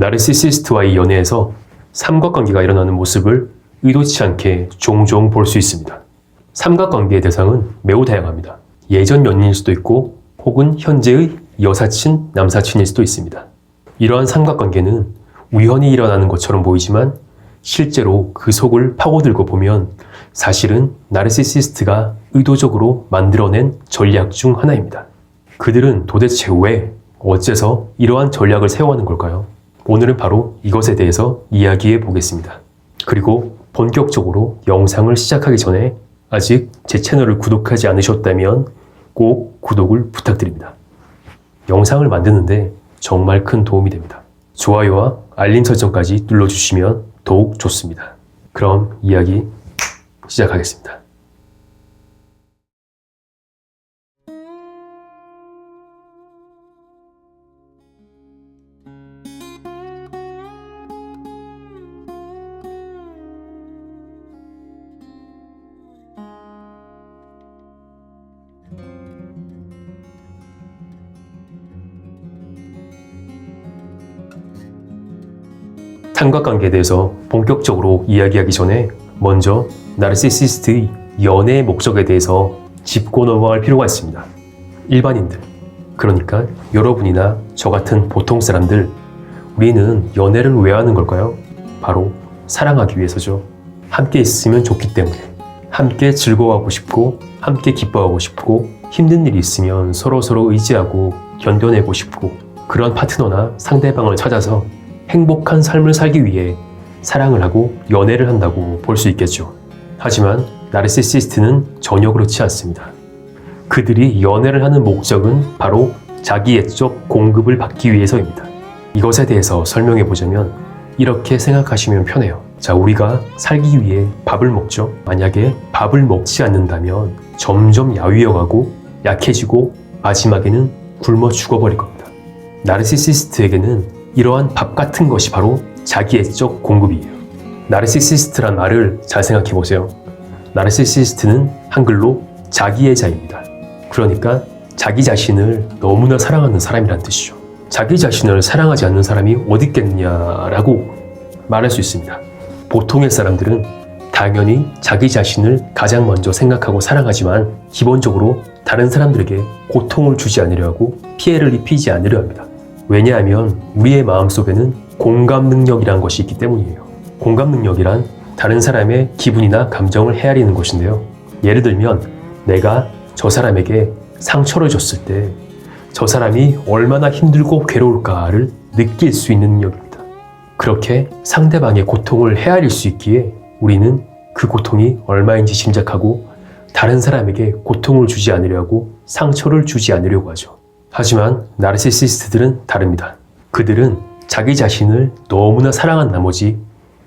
나르시시스트와의 연애에서 삼각관계가 일어나는 모습을 의도치 않게 종종 볼 수 있습니다. 삼각관계의 대상은 매우 다양합니다. 예전 연인일 수도 있고 혹은 현재의 여사친, 남사친일 수도 있습니다. 이러한 삼각관계는 우연히 일어나는 것처럼 보이지만 실제로 그 속을 파고들고 보면 사실은 나르시시스트가 의도적으로 만들어낸 전략 중 하나입니다. 그들은 도대체 왜, 어째서 이러한 전략을 세워가는 걸까요? 오늘은 바로 이것에 대해서 이야기해 보겠습니다. 그리고 본격적으로 영상을 시작하기 전에 아직 제 채널을 구독하지 않으셨다면 꼭 구독을 부탁드립니다. 영상을 만드는데 정말 큰 도움이 됩니다. 좋아요와 알림 설정까지 눌러주시면 더욱 좋습니다. 그럼 이야기 시작하겠습니다. 삼각관계에 대해서 본격적으로 이야기하기 전에 먼저 나르시시스트의 연애의 목적에 대해서 짚고 넘어갈 필요가 있습니다. 일반인들, 그러니까 여러분이나 저 같은 보통 사람들, 우리는 연애를 왜 하는 걸까요? 바로 사랑하기 위해서죠. 함께 있으면 좋기 때문에. 함께 즐거워하고 싶고, 함께 기뻐하고 싶고, 힘든 일이 있으면 서로서로 의지하고 견뎌내고 싶고, 그런 파트너나 상대방을 찾아서 행복한 삶을 살기 위해 사랑을 하고 연애를 한다고 볼 수 있겠죠. 하지만 나르시시스트는 전혀 그렇지 않습니다. 그들이 연애를 하는 목적은 바로 자기 애적 공급을 받기 위해서입니다. 이것에 대해서 설명해 보자면 이렇게 생각하시면 편해요. 자, 우리가 살기 위해 밥을 먹죠. 만약에 밥을 먹지 않는다면 점점 야위어가고 약해지고 마지막에는 굶어 죽어버릴 겁니다. 나르시시스트에게는 이러한 밥 같은 것이 바로 자기애적 공급이에요. 나르시시스트란 말을 잘 생각해 보세요. 나르시시스트는 한글로 자기애자입니다. 그러니까 자기 자신을 너무나 사랑하는 사람이란 뜻이죠. 자기 자신을 사랑하지 않는 사람이 어디 있겠냐라고 말할 수 있습니다. 보통의 사람들은 당연히 자기 자신을 가장 먼저 생각하고 사랑하지만 기본적으로 다른 사람들에게 고통을 주지 않으려 하고 피해를 입히지 않으려 합니다. 왜냐하면 우리의 마음속에는 공감 능력이란 것이 있기 때문이에요. 공감 능력이란 다른 사람의 기분이나 감정을 헤아리는 것인데요. 예를 들면 내가 저 사람에게 상처를 줬을 때 저 사람이 얼마나 힘들고 괴로울까를 느낄 수 있는 능력입니다. 그렇게 상대방의 고통을 헤아릴 수 있기에 우리는 그 고통이 얼마인지 짐작하고 다른 사람에게 고통을 주지 않으려고 상처를 주지 않으려고 하죠. 하지만 나르시시스트들은 다릅니다. 그들은 자기 자신을 너무나 사랑한 나머지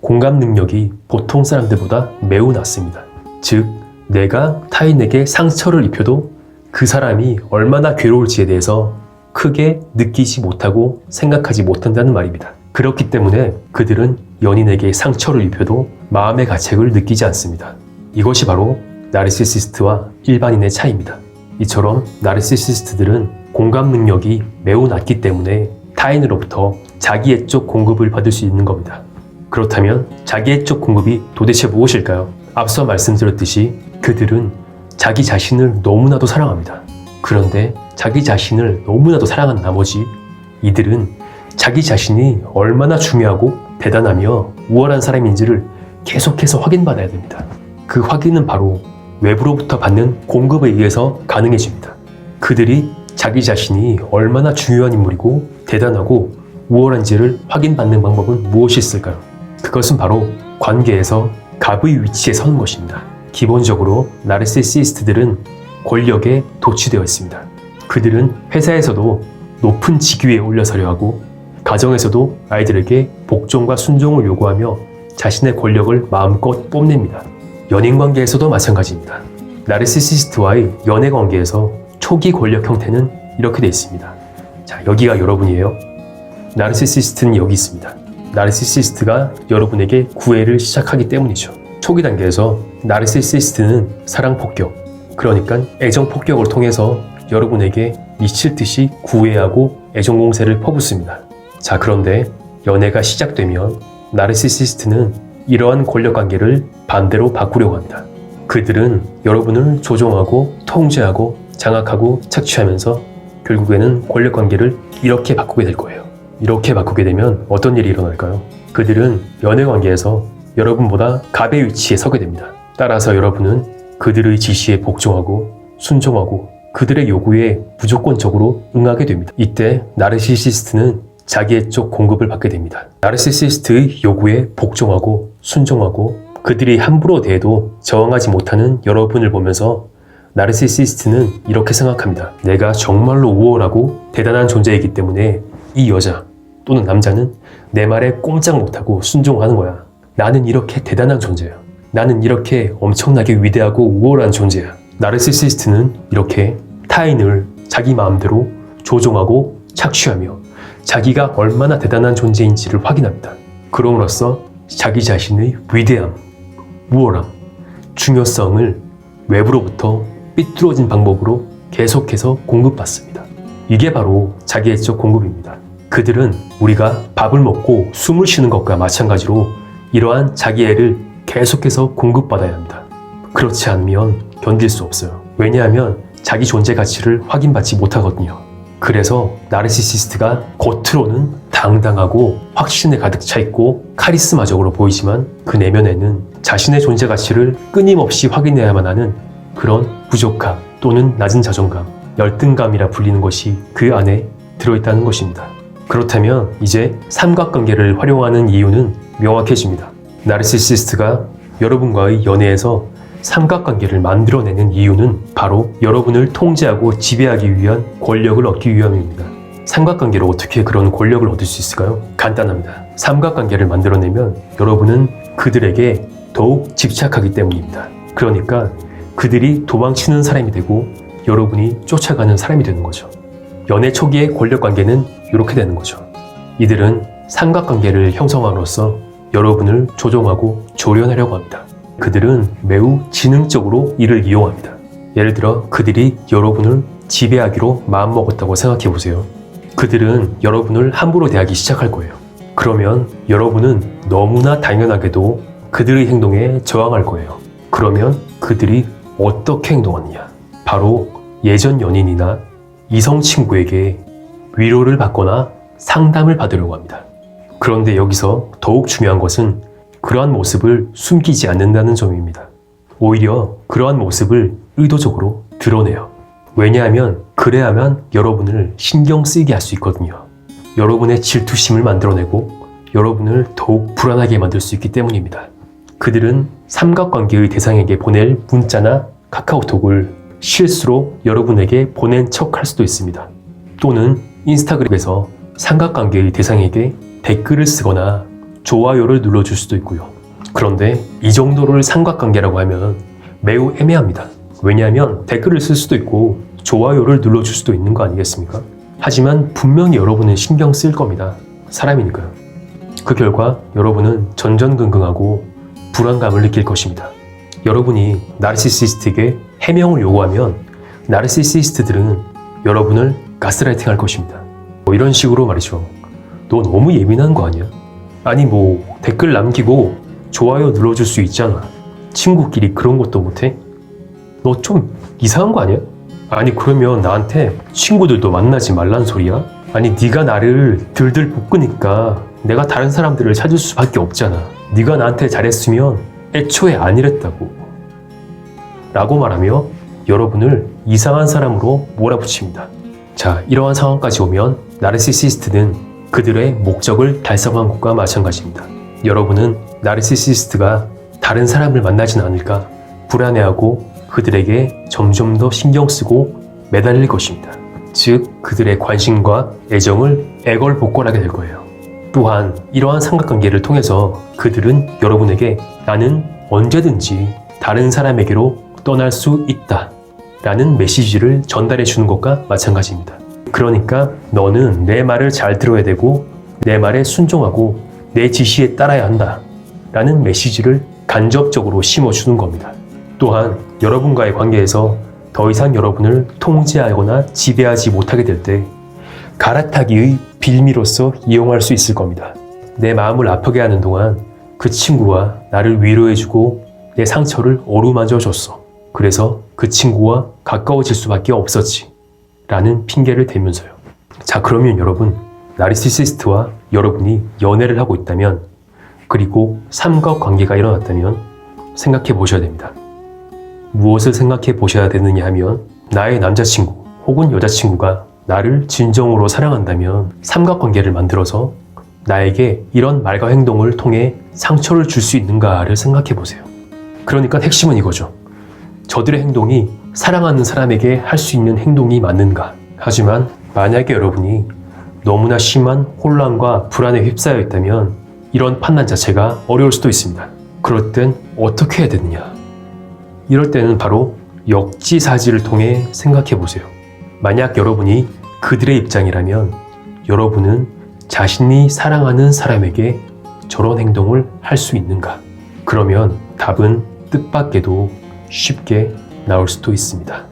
공감 능력이 보통 사람들보다 매우 낮습니다. 즉, 내가 타인에게 상처를 입혀도 그 사람이 얼마나 괴로울지에 대해서 크게 느끼지 못하고 생각하지 못한다는 말입니다. 그렇기 때문에 그들은 연인에게 상처를 입혀도 마음의 가책을 느끼지 않습니다. 이것이 바로 나르시시스트와 일반인의 차이입니다. 이처럼 나르시시스트들은 공감 능력이 매우 낮기 때문에 타인으로부터 자기애적 공급을 받을 수 있는 겁니다. 그렇다면 자기애적 공급이 도대체 무엇일까요? 앞서 말씀드렸듯이 그들은 자기 자신을 너무나도 사랑합니다. 그런데 자기 자신을 너무나도 사랑한 나머지 이들은 자기 자신이 얼마나 중요하고 대단하며 우월한 사람인지를 계속해서 확인받아야 됩니다. 그 확인은 바로 외부로부터 받는 공급에 의해서 가능해집니다. 그들이 자기 자신이 얼마나 중요한 인물이고 대단하고 우월한지를 확인받는 방법은 무엇이 있을까요? 그것은 바로 관계에서 갑의 위치에 서는 것입니다. 기본적으로 나르시시스트들은 권력에 도취되어 있습니다. 그들은 회사에서도 높은 직위에 올려서려 하고 가정에서도 아이들에게 복종과 순종을 요구하며 자신의 권력을 마음껏 뽐냅니다. 연인 관계에서도 마찬가지입니다. 나르시시스트와의 연애 관계에서 초기 권력 형태는 이렇게 되어 있습니다. 자, 여기가 여러분이에요. 나르시시스트는 여기 있습니다. 나르시시스트가 여러분에게 구애를 시작하기 때문이죠. 초기 단계에서 나르시시스트는 사랑 폭격, 그러니까 애정 폭격을 통해서 여러분에게 미칠 듯이 구애하고 애정 공세를 퍼붓습니다. 자, 그런데 연애가 시작되면 나르시시스트는 이러한 권력 관계를 반대로 바꾸려고 합니다. 그들은 여러분을 조종하고 통제하고 장악하고 착취하면서 결국에는 권력 관계를 이렇게 바꾸게 될 거예요. 이렇게 바꾸게 되면 어떤 일이 일어날까요? 그들은 연애 관계에서 여러분보다 갑의 위치에 서게 됩니다. 따라서 여러분은 그들의 지시에 복종하고 순종하고 그들의 요구에 무조건적으로 응하게 됩니다. 이때 나르시시스트는 자기의 쪽 공급을 받게 됩니다. 나르시시스트의 요구에 복종하고 순종하고 그들이 함부로 대해도 저항하지 못하는 여러분을 보면서 나르시시스트는 이렇게 생각합니다. 내가 정말로 우월하고 대단한 존재이기 때문에 이 여자 또는 남자는 내 말에 꼼짝 못하고 순종하는 거야. 나는 이렇게 대단한 존재야. 나는 이렇게 엄청나게 위대하고 우월한 존재야. 나르시시스트는 이렇게 타인을 자기 마음대로 조종하고 착취하며 자기가 얼마나 대단한 존재인지를 확인합니다. 그럼으로써 자기 자신의 위대함, 우월함, 중요성을 외부로부터 삐뚤어진 방법으로 계속해서 공급받습니다. 이게 바로 자기애적 공급입니다. 그들은 우리가 밥을 먹고 숨을 쉬는 것과 마찬가지로 이러한 자기애를 계속해서 공급받아야 합니다. 그렇지 않으면 견딜 수 없어요. 왜냐하면 자기 존재 가치를 확인받지 못하거든요. 그래서 나르시시스트가 겉으로는 당당하고 확신에 가득 차 있고 카리스마적으로 보이지만 그 내면에는 자신의 존재 가치를 끊임없이 확인해야만 하는 그런 부족함 또는 낮은 자존감, 열등감이라 불리는 것이 그 안에 들어있다는 것입니다. 그렇다면 이제 삼각관계를 활용하는 이유는 명확해집니다. 나르시시스트가 여러분과의 연애에서 삼각관계를 만들어내는 이유는 바로 여러분을 통제하고 지배하기 위한 권력을 얻기 위함입니다. 삼각관계로 어떻게 그런 권력을 얻을 수 있을까요? 간단합니다. 삼각관계를 만들어내면 여러분은 그들에게 더욱 집착하기 때문입니다. 그러니까 그들이 도망치는 사람이 되고 여러분이 쫓아가는 사람이 되는 거죠. 연애 초기의 권력 관계는 이렇게 되는 거죠. 이들은 삼각관계를 형성함으로써 여러분을 조종하고 조련하려고 합니다. 그들은 매우 지능적으로 이를 이용합니다. 예를 들어 그들이 여러분을 지배하기로 마음먹었다고 생각해 보세요. 그들은 여러분을 함부로 대하기 시작할 거예요. 그러면 여러분은 너무나 당연하게도 그들의 행동에 저항할 거예요. 그러면 그들이 어떻게 행동하느냐? 바로 예전 연인이나 이성 친구에게 위로를 받거나 상담을 받으려고 합니다. 그런데 여기서 더욱 중요한 것은 그러한 모습을 숨기지 않는다는 점입니다. 오히려 그러한 모습을 의도적으로 드러내요. 왜냐하면 그래야만 여러분을 신경 쓰이게 할 수 있거든요. 여러분의 질투심을 만들어내고 여러분을 더욱 불안하게 만들 수 있기 때문입니다. 그들은 삼각관계의 대상에게 보낼 문자나 카카오톡을 실수로 여러분에게 보낸 척 할 수도 있습니다. 또는 인스타그램에서 삼각관계의 대상에게 댓글을 쓰거나 좋아요를 눌러줄 수도 있고요. 그런데 이 정도를 삼각관계라고 하면 매우 애매합니다. 왜냐하면 댓글을 쓸 수도 있고 좋아요를 눌러줄 수도 있는 거 아니겠습니까? 하지만 분명히 여러분은 신경 쓸 겁니다. 사람이니까요. 그 결과 여러분은 전전긍긍하고 불안감을 느낄 것입니다. 여러분이 나르시시스트에게 해명을 요구하면 나르시시스트들은 여러분을 가스라이팅 할 것입니다. 뭐 이런 식으로 말이죠. 너 너무 예민한 거 아니야? 아니 뭐 댓글 남기고 좋아요 눌러줄 수 있잖아. 친구끼리 그런 것도 못해? 너 좀 이상한 거 아니야? 아니 그러면 나한테 친구들도 만나지 말란 소리야? 아니 네가 나를 들들 볶으니까 내가 다른 사람들을 찾을 수밖에 없잖아. 네가 나한테 잘했으면 애초에 안 이랬다고. 라고 말하며 여러분을 이상한 사람으로 몰아붙입니다. 자, 이러한 상황까지 오면 나르시시스트는 그들의 목적을 달성한 것과 마찬가지입니다. 여러분은 나르시시스트가 다른 사람을 만나진 않을까 불안해하고 그들에게 점점 더 신경 쓰고 매달릴 것입니다. 즉, 그들의 관심과 애정을 애걸복걸하게 될 거예요. 또한 이러한 삼각관계를 통해서 그들은 여러분에게 나는 언제든지 다른 사람에게로 떠날 수 있다. 라는 메시지를 전달해 주는 것과 마찬가지입니다. 그러니까 너는 내 말을 잘 들어야 되고 내 말에 순종하고 내 지시에 따라야 한다. 라는 메시지를 간접적으로 심어주는 겁니다. 또한 여러분과의 관계에서 더 이상 여러분을 통제하거나 지배하지 못하게 될 때 갈아타기의 빌미로서 이용할 수 있을 겁니다. 내 마음을 아프게 하는 동안 그 친구가 나를 위로해주고 내 상처를 어루만져 줬어. 그래서 그 친구와 가까워질 수밖에 없었지. 라는 핑계를 대면서요. 자, 그러면 여러분, 나르시시스트와 여러분이 연애를 하고 있다면, 그리고 삼각 관계가 일어났다면 생각해 보셔야 됩니다. 무엇을 생각해 보셔야 되느냐 하면, 나의 남자친구 혹은 여자친구가 나를 진정으로 사랑한다면 삼각관계를 만들어서 나에게 이런 말과 행동을 통해 상처를 줄 수 있는가를 생각해 보세요. 그러니까 핵심은 이거죠. 저들의 행동이 사랑하는 사람에게 할 수 있는 행동이 맞는가. 하지만 만약에 여러분이 너무나 심한 혼란과 불안에 휩싸여 있다면 이런 판단 자체가 어려울 수도 있습니다. 그럴 땐 어떻게 해야 되느냐? 이럴 때는 바로 역지사지를 통해 생각해 보세요. 만약 여러분이 그들의 입장이라면 여러분은 자신이 사랑하는 사람에게 저런 행동을 할 수 있는가? 그러면 답은 뜻밖에도 쉽게 나올 수도 있습니다.